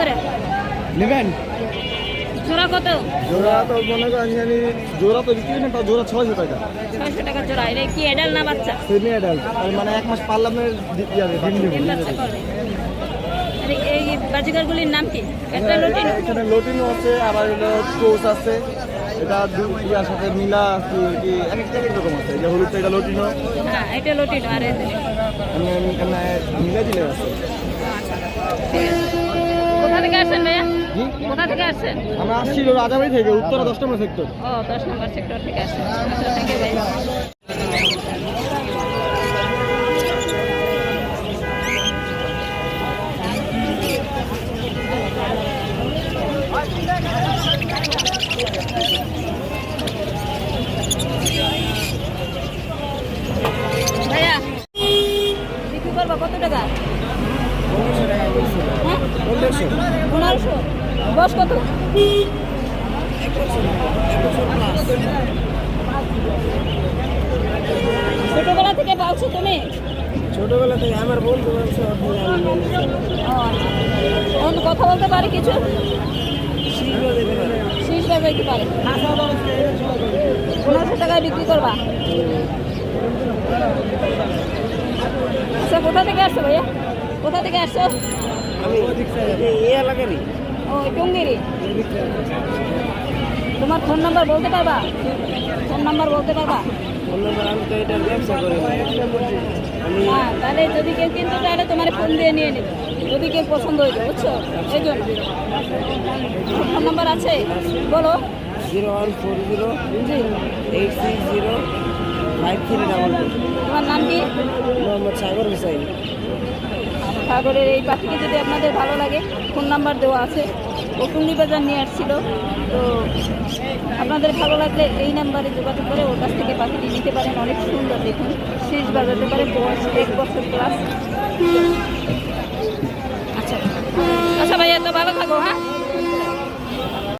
করে? নেবেন? জোড়া কত? জোড়া তো মনে করেন জানি জোড়া তো বিক্রি নেই জোড়া ছয়শো টাকা। ছয়শো টাকা জোড়া এটা কি এডাল না বাচ্চা? সেমি অ্যাডাল্ট মানে এক মাস পার্লামেন্ট যাবে ডিম ডিম এই বাজিকারগুলির নাম কি? একটা লটিন এখানে লটিনও আছে আবার হলো কোচ আছে। এটা দুইয়ার সাথে মিলা কি এক একটা এক এক রকম আছে। যে হলুদটা এটা লটিনও হ্যাঁ এটা লটিন আর মিলা দিলে আছে। কোথা থেকে আসছেন? আমরা আসছি রাজাবাড়ি থেকে উত্তরা দশ নম্বর সেক্টর। ও দশ নম্বর সেক্টর থেকে আসছেন। আচ্ছা ভাইয়া বিক্রি করব কত টাকা? পনেরোশো বস কত? ছোটবেলা থেকে পালছো তুমি? ছোটবেলা থেকে আমার বন্ধু বলছে। এখন কথা বলতে পারে কিছু? শীষ বাজাইতে পারে। পনেরোশো টাকায় বিক্রি করবা? আচ্ছা কোথা থেকে আসছো ভাইয়া? কোথা থেকে আসছো? আমি এই এলাকারই। ও টঙ্গিরি। তোমার ফোন নাম্বার বলতে পারবা? ফোন নাম্বার বলতে পারবা? ফোন নাম্বার আমি তো এটার ব্যবসা করি আমি হ্যাঁ তাহলে যদি কেউ কিনতে তাহলে তোমার ফোন দিয়ে নিয়ে নেবে। যদি কেউ পছন্দ হইবে বুঝছ? এই জন্য। ফোন নাম্বার আছে? বলো। জিরো ওয়ান ফোর জিরো জি। Eight six zero five three double তোমার নাম কি? মোহাম্মদ সাগর হুসাইন সাগরের এই পাখিকে যদি আপনাদের ভালো লাগে ফোন নাম্বার দেওয়া আছে। ও টুঙ্গি বাজার নিয়ে আসছিল। তো আপনাদের ভালো লাগলে এই নাম্বারে যোগাযোগ করে ওর কাছ থেকে পাখিটি নিতে পারেন। অনেক সুন্দর দেখুন। শেষ বাজাতে পারে বয়স এক বছর প্লাস আচ্ছা। আচ্ছা ভাইয়া তো ভালো থাকো হ্যাঁ?